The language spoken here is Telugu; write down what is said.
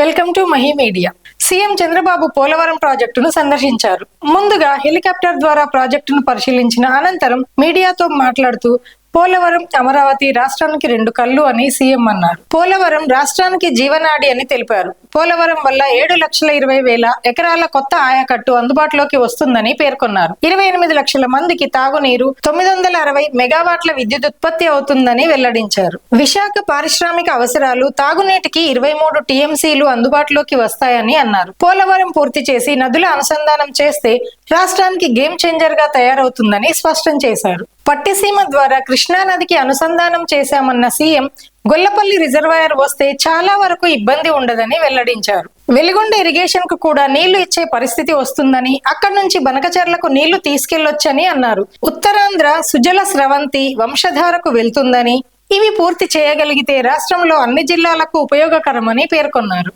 Welcome to Mahi media CM Chandrababu Polavaram ప్రాజెక్టును సందర్శించారు. ముందుగా హెలికాప్టర్ ద్వారా ప్రాజెక్టును పరిశీలించిన అనంతరం మీడియాతో మాట్లాడుతూ పోలవరం అమరావతి రాష్ట్రానికి రెండు కళ్ళు అని సీఎం అన్నారు. పోలవరం రాష్ట్రానికి జీవనాడి అని తెలిపారు. పోలవరం వల్ల ఏడు లక్షల ఇరవై వేల ఎకరాల కొత్త ఆయకట్టు అందుబాటులోకి వస్తుందని పేర్కొన్నారు. ఇరవై ఎనిమిది లక్షల మందికి తాగునీరు తొమ్మిది వందల అరవై మెగావాట్ల విద్యుత్ ఉత్పత్తి అవుతుందని వెల్లడించారు. విశాఖ పారిశ్రామిక అవసరాలు తాగునీటికి ఇరవై మూడు టీఎంసీలు అందుబాటులోకి వస్తాయని అన్నారు. పోలవరం పూర్తి చేసి నదుల అనుసంధానం చేస్తే రాష్ట్రానికి గేమ్ చేంజర్గా తయారవుతుందని స్పష్టం చేశారు. పట్టిసీమ ద్వారా కృష్ణా నదికి అనుసంధానం చేశామన్న సీఎం గొల్లపల్లి రిజర్వాయర్ వస్తే చాలా వరకు ఇబ్బంది ఉండదని వెల్లడించారు. వెలిగొండ ఇరిగేషన్కు కూడా నీళ్ళు ఇచ్చే పరిస్థితి వస్తుందని అక్కడి నుంచి బనకచర్లకు నీళ్ళు తీసుకెళ్ళొచ్చని అన్నారు. ఉత్తరాంధ్ర సుజల స్రవంతి వంశధారకు వెళ్తుందని ఇవి పూర్తి చేయగలిగితే రాష్ట్రంలో అన్ని జిల్లాలకు ఉపయోగకరమని పేర్కొన్నారు.